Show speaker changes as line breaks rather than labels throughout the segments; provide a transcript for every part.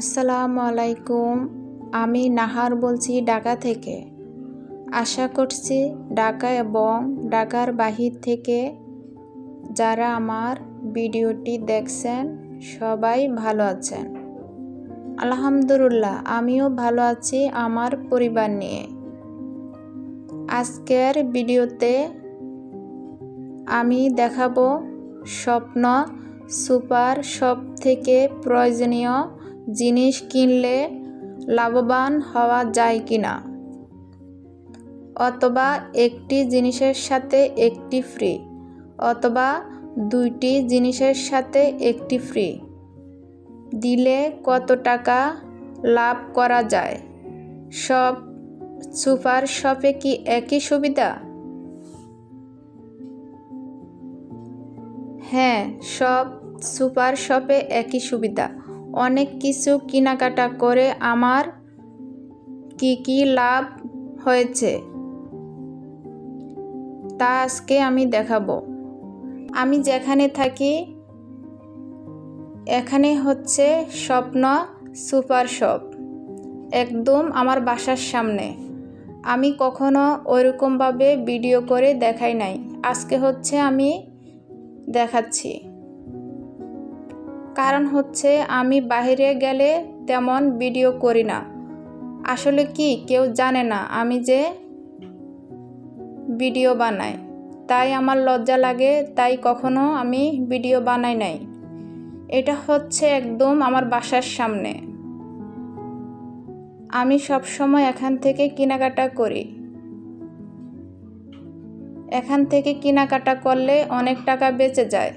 আসসালামু আলাইকুম আমি নাহার বলছি ঢাকা থেকে। আশা করছি ঢাকা এবং ঢাকার বাহির থেকে যারা আমার ভিডিওটি দেখছেন সবাই ভালো আছেন। আলহামদুলিল্লাহ, আমিও ভালো আছি আমার পরিবার নিয়ে। আজকের ভিডিওতে আমি দেখাবো স্বপ্ন সুপার সব থেকে প্রয়োজনীয় জিনিস কিনলে লাভবান হওয়া যায় কিনা? অথবা একটি জিনিসের সাথে একটি ফ্রি অথবা দুইটি জিনিসের সাথে একটি ফ্রি দিলে কত টাকা লাভ করা যায়? সব সুপার শপে কি একই সুবিধা? হ্যাঁ সব সুপার শপে একই সুবিধা। অনেক কিছু কেনাকাটা করে আমার কি কি লাভ হয়েছে তা আজকে আমি দেখাবো। আমি যেখানে থাকি, এখানে হচ্ছে স্বপ্ন সুপার শপ। একদম আমার বাসার সামনে। আমি কখনো ওইরকমভাবে ভিডিও করে দেখাই নাই। আজকে হচ্ছে আমি দেখাচ্ছি। কারণ হচ্ছে আমি বাইরে গেলে তেমন ভিডিও করি না। আসলে কি কেউ জানে না আমি যে ভিডিও বানাই। তাই আমার লজ্জা লাগে, তাই কখনো আমি ভিডিও বানাই নাই। এটা হচ্ছে একদম আমার বাসার সামনে। আমি সব সময় এখান থেকে কেনাকাটা করি। এখান থেকে কেনাকাটা করলে অনেক টাকা বেঁচে যায়।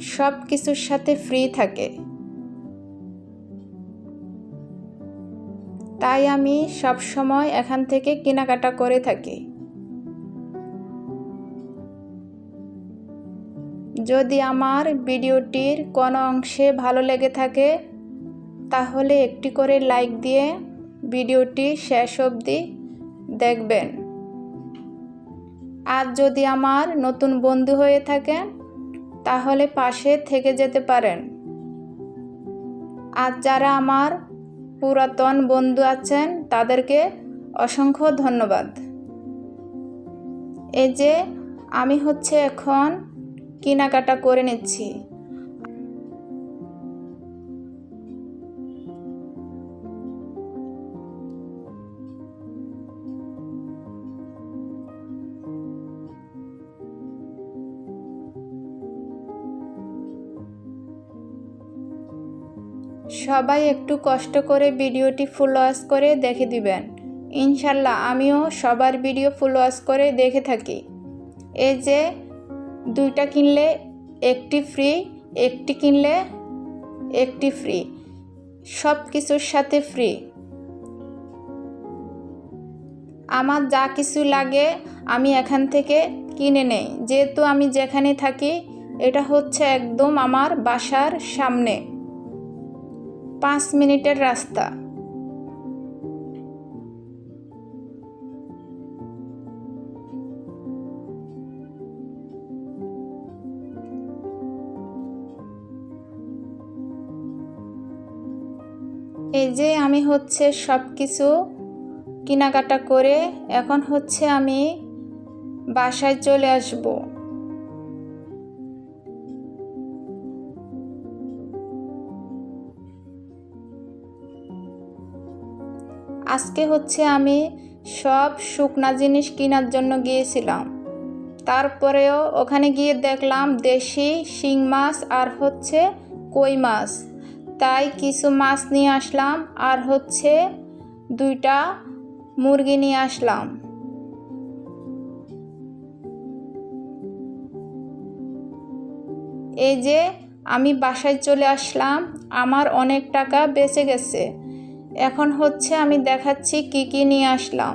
সব কিছুর সাথে ফ্রি থাকে। তাই আমি সব সময় এখান থেকে কেনাকাটা করে থাকি। যদি আমার ভিডিওটির কোনো অংশে ভালো লেগে থাকে, তাহলে একটি করে লাইক দিয়ে ভিডিওটি শেষ অবধি দেখবেন। আর যদি আমার নতুন বন্ধু হয়ে থাকেন তাহলে পাশে থেকে যেতে পারেন। আর যারা আমার পুরাতন বন্ধু আছেন, তাদেরকে অসংখ্য ধন্যবাদ। এই যে আমি হচ্ছে এখন কেনাকাটা করে নিচ্ছি। সবাই একটু কষ্ট করে ভিডিওটি ফুল ওয়াশ করে দেখে দিবেন। ইনশাল্লাহ আমিও সবার ভিডিও ফুল ওয়াশ করে দেখে থাকি। এই যে দুইটা কিনলে একটি ফ্রি একটি কিনলে একটি ফ্রি সব কিছুর সাথে ফ্রি আমার যা কিছু লাগে আমি এখান থেকে কিনে নেই। যেহেতু আমি যেখানে থাকি, এটা হচ্ছে একদম আমার বাসার সামনে। পাঁচ মিনিটের রাস্তা। এই যে আমি হচ্ছে সব কিছু কেনাকাটা করে, এখন হচ্ছে আমি বাসায় চলে আসব। আজকে হচ্ছে আমি সব শুকনা জিনিস কেনার জন্য গিয়েছিলাম। তারপরেও ওখানে গিয়ে দেখলাম দেশি শিং মাছ আর হচ্ছে কই মাছ। তাই কিছু মাছ নিয়ে আসলাম আর হচ্ছে দুইটা মুরগি নিয়ে আসলাম। এই যে আমি বাসায় চলে আসলাম, আমার অনেক টাকা বেঁচে গেছে। এখন হচ্ছে আমি দেখাচ্ছি কি কি নিয়ে আসলাম।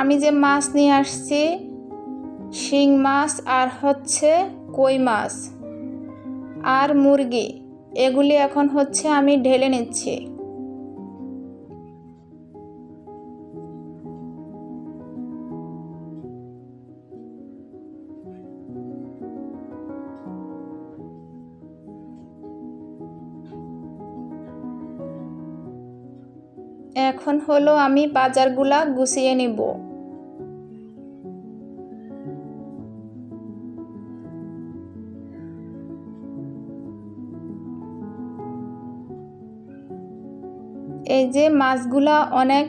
আমি যে মাছ নিয়ে আসছি, শিং মাছ আর হচ্ছে কই মাছ আর মুরগি, এগুলি এখন হচ্ছে আমি ঢেলে নিচ্ছি। এখন হলো আমি বাজারগুলা গুছিয়ে নিব। এই যে মাছগুলা অনেক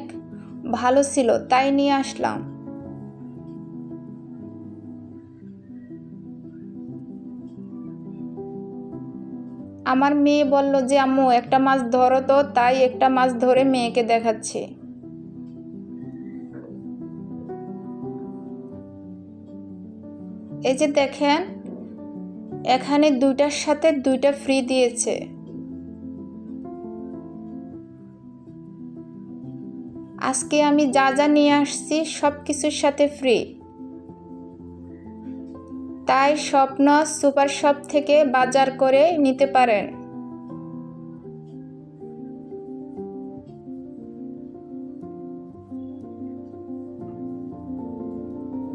ভালো ছিল, তাই নিয়ে আসলাম। আমার মেয়ে বলল যে, আম্মু, একটা মাছ ধরো তো। তাই একটা মাছ ধরে মেয়েকে দেখাচ্ছে। এই যে দেখেন, এখানে দুইটার সাথে দুইটা ফ্রি দিয়েছে। আজকে আমি যা যা নিয়ে আসছি সব কিছুর সাথে ফ্রি তাই স্বপ্ন সুপার শপ থেকে বাজার করে নিতে পারেন।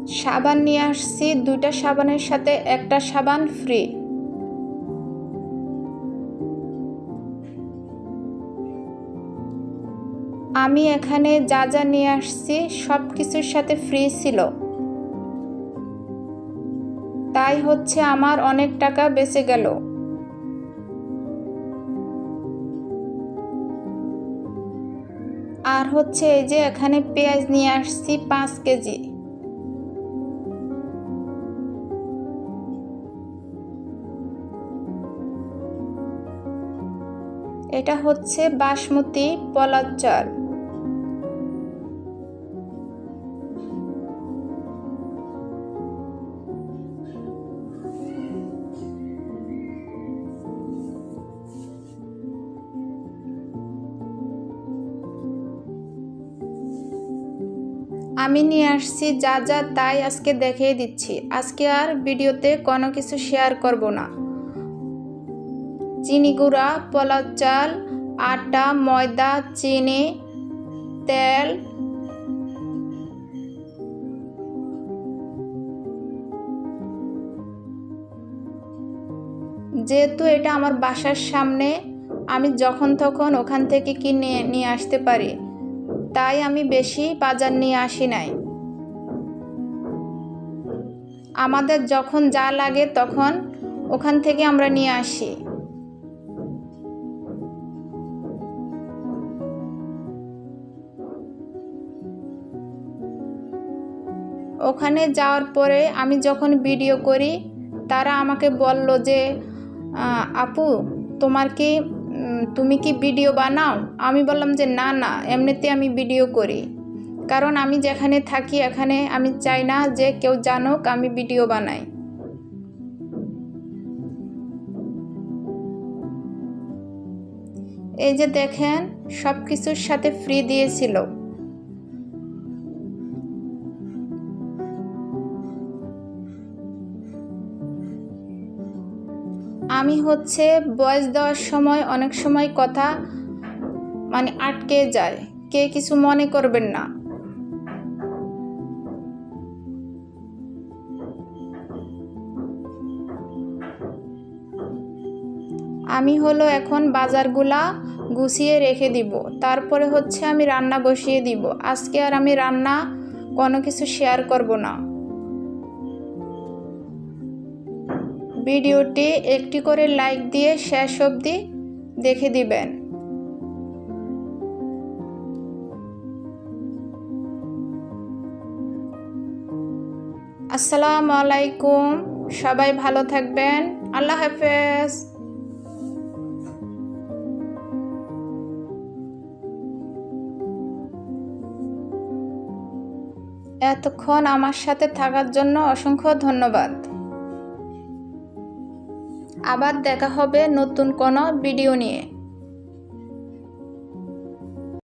সাবান নিয়ে আসছি, দুইটা সাবানের সাথে একটা সাবান ফ্রি। আমি এখানে যা যা নিয়ে আসছি সব কিছুর সাথে ফ্রি ছিল। হচ্ছে আমার অনেক টাকা বেঁচে গেল। আর হচ্ছে এই যে এখানে পেঁয়াজ নিয়ে আসছি পাঁচ কেজি। এটা হচ্ছে বাসমতি পলাদ চাল। আমি নিয়ে আসছি যা যা তাই আজকে দেখিয়ে দিচ্ছি। আজকে আর ভিডিওতে কোনো কিছু শেয়ার করব না। চিনি গুঁড়া, পোলাও চাল, আটা, ময়দা, চিনি, তেল, যেহেতু এটা আমার বাসার সামনে, আমি যখন তখন ওখান থেকে কিনে নিয়ে আসতে পারি। তাই আমি বেশি বাজার নিয়ে আসি নাই। আমাদের যখন যা লাগে তখন ওখান থেকে আমরা নিয়ে আসি। ওখানে যাওয়ার পরে আমি যখন ভিডিও করি, তারা আমাকে বলল যে আপু, তোমার কি তুমি কি ভিডিও বানাও? আমি বললাম যে না না, এমনিতে আমি ভিডিও করি। কারণ আমি যেখানে থাকি, এখানে আমি চাই না যে কেউ জানুক আমি ভিডিও বানাই। এই যে দেখেন সব কিছুর সাথে ফ্রি দিয়েছিল। আমি হচ্ছে বয়স দেওয়ার সময় অনেক সময় কথা মানে আটকে যায়। কে কিছু মনে করবেন না। আমি হলো এখন বাজারগুলা গুছিয়ে রেখে দিব। তারপরে হচ্ছে আমি রান্না বসিয়ে দিব। আজকে আর আমি রান্না কোনো কিছু শেয়ার করব না। ভিডিওটি একটি করে লাইক দিয়ে শেষ অবধি দেখে দিবেন। আসসালামু আলাইকুম, সবাই ভালো থাকবেন। আল্লাহ হাফেজ। এতক্ষণ আমার সাথে থাকার জন্য অসংখ্য ধন্যবাদ। আবার দেখা হবে নতুন কোনো ভিডিও নিয়ে।